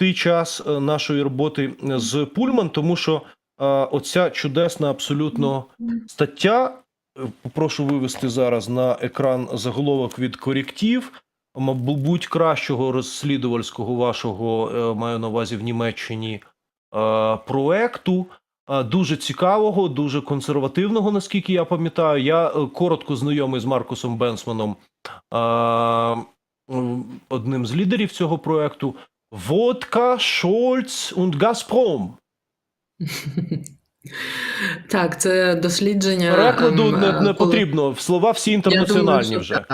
той час е, нашої роботи з Пульман, тому що е, оця чудесна абсолютно стаття. е, Попрошу вивести зараз на екран заголовок від коректив. Мабуть, кращого розслідувальського вашого е, маю на увазі в Німеччині е, проекту. Е, Дуже цікавого, дуже консервативного, наскільки я пам'ятаю. Я е, коротко знайомий з Маркусом Бенсманом, е, одним з лідерів цього проекту. Водка, Шольц und Газпром. Так, це дослідження. Перекладу ем, не, не потрібно. Слова всі інтернаціональні вже.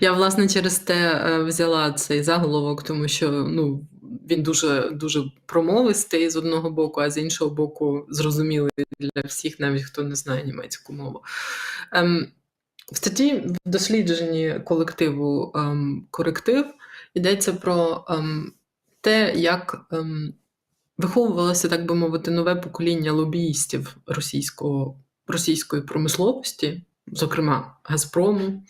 Я власне через те е, взяла цей заголовок, тому що ну він дуже дуже промовистий з одного боку, а з іншого боку, зрозумілий для всіх, навіть хто не знає німецьку мову. Ем, в статті в дослідженні колективу ем, коректив йдеться про ем, те, як ем, виховувалося, так би мовити, нове покоління лобіїстів російського, російської промисловості, зокрема Газпрому,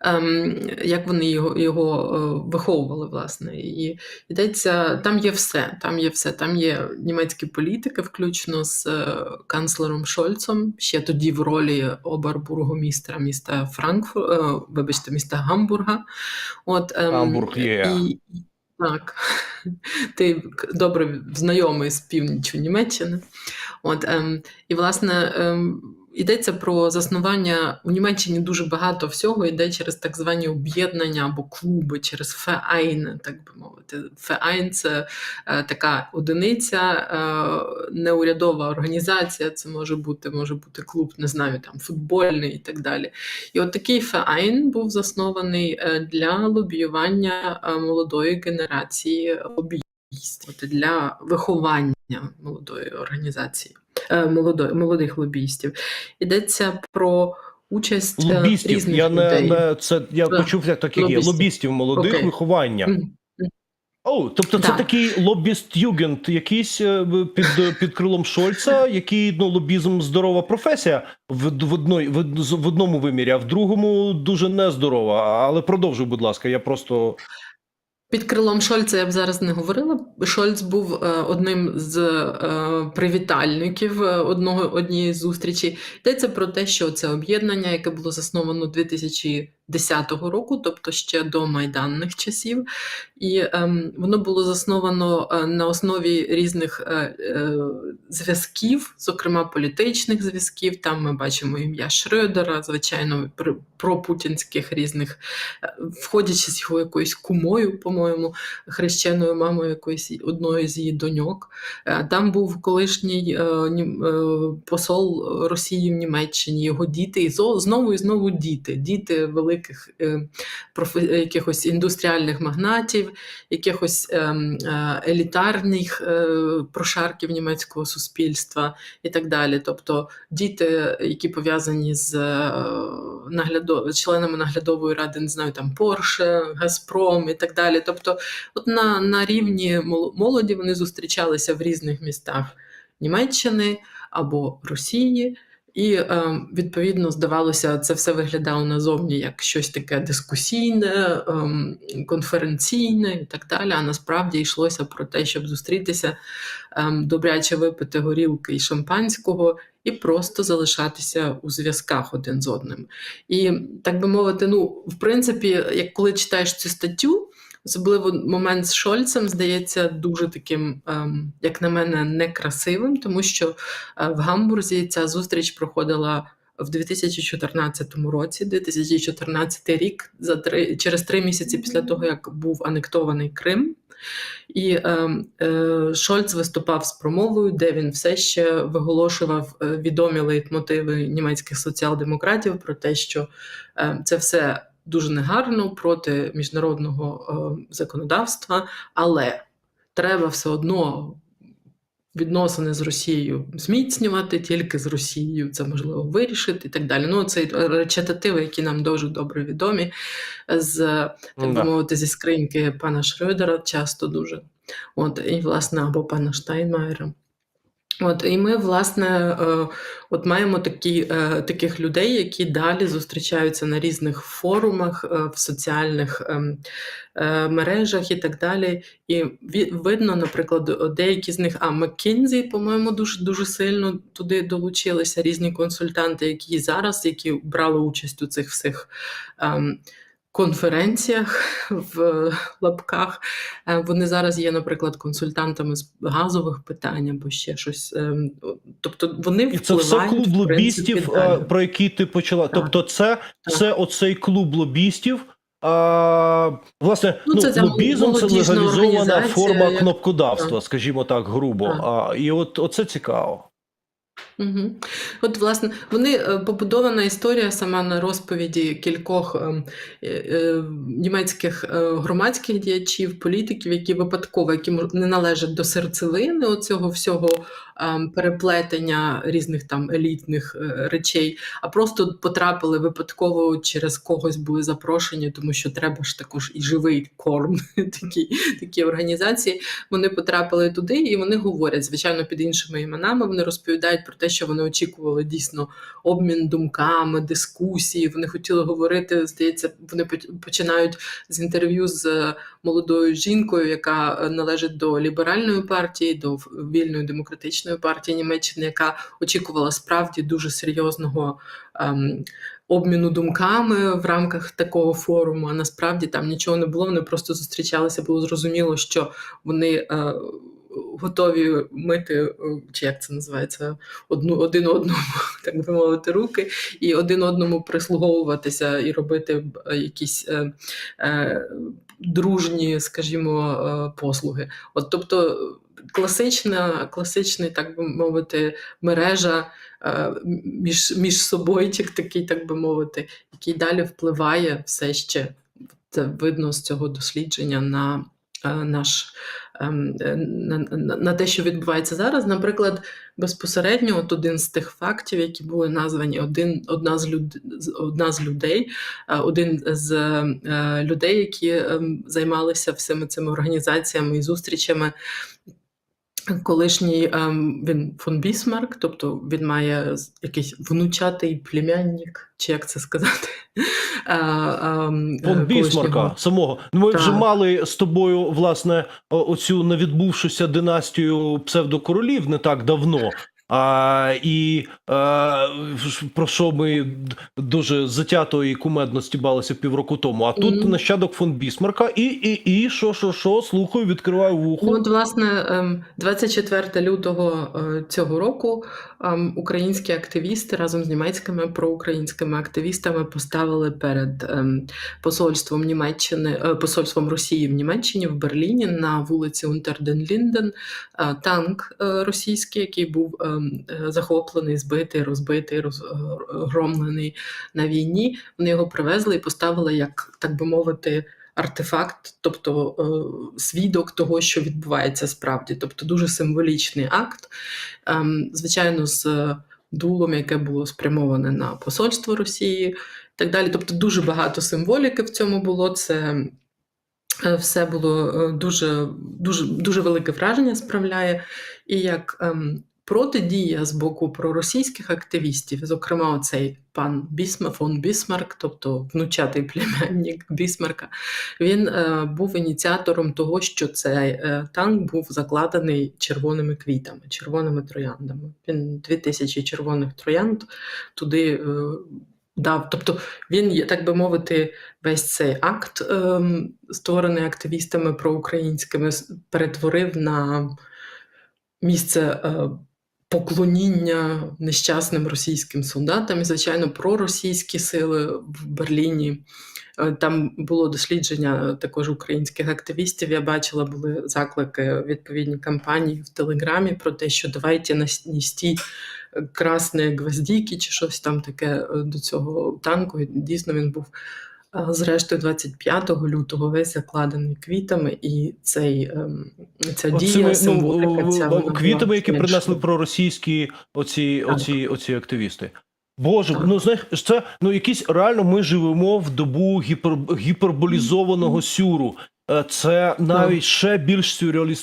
ем, як вони його, його е, виховували, власне. І йдеться, там є все. Там є все. Там є німецькі політики, включно з е, канцлером Шольцом, ще тоді в ролі обербургомістра міста Франкфурт, е, вибачте, міста Гамбурга. От, ем, Гамбург є. І, так, ти добре знайомий з північю Німеччини. От, ем, і, власне, ем, йдеться про заснування у Німеччині дуже багато всього йде через так звані об'єднання або клуби, через феайни, так би мовити. Феайн це е, така одиниця, е, неурядова організація. Це може бути, може бути клуб, не знаю, там футбольний і так далі. І от такий феайн був заснований е, для лобіювання е, молодої генерації лобіїстів, от для виховання молодої організації, е, молодої, молодих лобіїстів. Йдеться про участь е, Лобістів. різних Я не, людей. не це я Да. почув як так як є. Лобістів. Лобістів молодих Окей. виховання. Мгм. О, тобто це Так. такий лобіст-югент, якийсь е, під, під крилом Шольца, який ну, лобізм здорова професія в, в, одной, в, в одному вимірі, а в другому дуже нездорова. Але продовжуй, будь ласка, я просто Під крилом Шольца я б зараз не говорила. Шольц був е, одним з е, привітальників е, одного однієї зустрічі. Йдеться про те, що це об'єднання, яке було засновано 2010 року, тобто ще до майданних часів, і ем, воно було засновано е, на основі різних е, е, зв'язків, зокрема політичних зв'язків. Там ми бачимо ім'я Шрёдера, звичайно, про, пропутінських різних, е, входячи з його якоюсь кумою, по-моєму, хрещеною мамою якоїсь одної з її доньок. Е, Там був колишній е, е, посол Росії в Німеччині, його діти, і знову і знову діти, діти великих е, профе- якихось індустріальних магнатів, якихось ем, е, елітарних е, прошарків німецького суспільства і так далі. Тобто діти, які пов'язані з е, наглядо... членами наглядової ради, не знаю, там Порше, Газпром і так далі. Тобто, от на, на рівні молоді вони зустрічалися в різних містах Німеччини або Росії. І е, відповідно здавалося, це все виглядало назовні як щось таке дискусійне, ем, конференційне і так далі. А насправді йшлося про те, щоб зустрітися, ем, добряче випити горілки і шампанського, і просто залишатися у зв'язках один з одним. І так би мовити, ну, в принципі, як коли читаєш цю статтю, особливо момент з Шольцем здається дуже таким, ем, як на мене, некрасивим, тому що е, в Гамбурзі ця зустріч проходила. В 2014 році, 2014 рік, за три через три місяці після того, як був анектований Крим, і е, е, Шольц виступав з промовою, де він все ще виголошував е, відомі лейтмотиви німецьких соціал-демократів про те, що е, це все дуже негарно проти міжнародного е, законодавства, але треба все одно відносини з Росією зміцнювати, тільки з Росією це можливо вирішити і так далі. Ну, це речитативи, які нам дуже добре відомі, з так би мовити, зі скриньки пана Шрёдера часто дуже. От, і, власне, або пана Штайнмаєра. От, і ми, власне, е, от маємо такі, е, таких людей, які далі зустрічаються на різних форумах, е, в соціальних ем, мережах і так далі. І видно, наприклад, деякі з них, а McKinsey, по-моєму, дуже дуже сильно туди долучилися різні консультанти, які зараз, які брали участь у цих всіх. Конференціях в лапках Е, Вони зараз є, наприклад, консультантами з газових питань або ще щось. ем, Тобто вони І це все клуб в принципі, лобістів, далі. про який ти почала. Так. Тобто, це, Так. це оцей клуб лобістів. А, власне, Ну, ну, це ця лобізм це легалізована форма як- кнопкодавства, Так. скажімо так, грубо. Так. А, і от оце цікаво. Угу. От, власне, вони е, побудована історія сама на розповіді кількох ем, е, е, німецьких е, громадських діячів, політиків, які випадково, які не належать до серцевини оцього всього переплетення різних там елітних е, речей, а просто потрапили випадково через когось були запрошені, тому що треба ж також і живий корм такі, такі організації. Вони потрапили туди і вони говорять, звичайно, під іншими іменами. Вони розповідають про те, що вони очікували дійсно обмін думками, дискусії. Вони хотіли говорити. Здається, вони починають з інтерв'ю з молодою жінкою, яка е, належить до ліберальної партії, до вільної демократичної партії Німеччини, яка очікувала справді дуже серйозного. Ем, Обміну думками в рамках такого форуму, а насправді там нічого не було. Вони просто зустрічалися. Було зрозуміло, що вони е, готові мити, е, чи як це називається, одну один одному, так би мовити, руки, і один одному прислуговуватися і робити е, якісь е, е, дружні, скажімо, е, послуги. От тобто. Класична, класична, так би мовити, мережа е, між, між собойчик, такий, так би мовити, який далі впливає все ще це видно з цього дослідження на е, наш на, на, на те, що відбувається зараз. Наприклад, безпосередньо, от один з тих фактів, які були названі, один, одна, з люд, одна з людей, е, один з е, людей, які ем, займалися всіми цими організаціями і зустрічами. Колишній ем, він фон Бісмарк, тобто він має якийсь внучатий племянник, чи як це сказати? Е, ем, е, Фон Бісмарка самого. Ну, Ми вже мали з тобою, власне, оцю невідбувшуся династію псевдокоролів не так давно. А, і а, про що ми дуже затято і кумедно стібалися півроку тому. А тут Мгм. нащадок фон Бісмарка, і, і, і що, що, що, слухаю, відкриваю вухо. Ну, от, власне, ем, 24 лютого е, цього року ем, українські активісти разом з німецькими проукраїнськими активістами поставили перед ем, посольством Німеччини, е, посольством Росії в Німеччині в Берліні на вулиці Унтерден-Лінден е, танк е, російський, який був ем, е, захоплений, збитий, розбитий, розгромлений на війні. Вони його привезли і поставили як так би мовити артефакт, тобто е, свідок того, що відбувається справді, тобто дуже символічний акт. Ем, звичайно, з дулом, яке було спрямоване на посольство Росії, і так далі. Тобто, дуже багато символіки в цьому було. Це е, все було е, дуже, дуже, дуже велике враження справляє. І як ем, протидія з боку проросійських активістів, зокрема, оцей пан Бісма, фон Бісмарк, тобто внучатий племянник Бісмарка, він е, був ініціатором того, що цей е, танк був закладений червоними квітами, червоними трояндами. Він 2000 червоних троянд туди е, дав. Тобто він, так би мовити, весь цей акт, ем, створений активістами проукраїнськими, перетворив на місце е, поклоніння нещасним російським солдатам. І, звичайно, проросійські сили в Берліні. Е, Там було дослідження е, також українських активістів. Я бачила, були заклики відповідні кампанії в Телеграмі про те, що давайте нести красні гвоздіки чи щось там таке е, до цього танку. Дійсно він був е, зрештою 25 лютого весь закладений квітами, і цей ем, ця дія Оцими, символіка. ця, ну, була квітами, які зменшена. принесли проросійські оці, Так. оці, оці активісти. Боже, ну знаєш, це ну якісь реально ми живемо в добу гіпер, гіперболізованого сюру. Е, Це навіть ще більш сюрреалістично.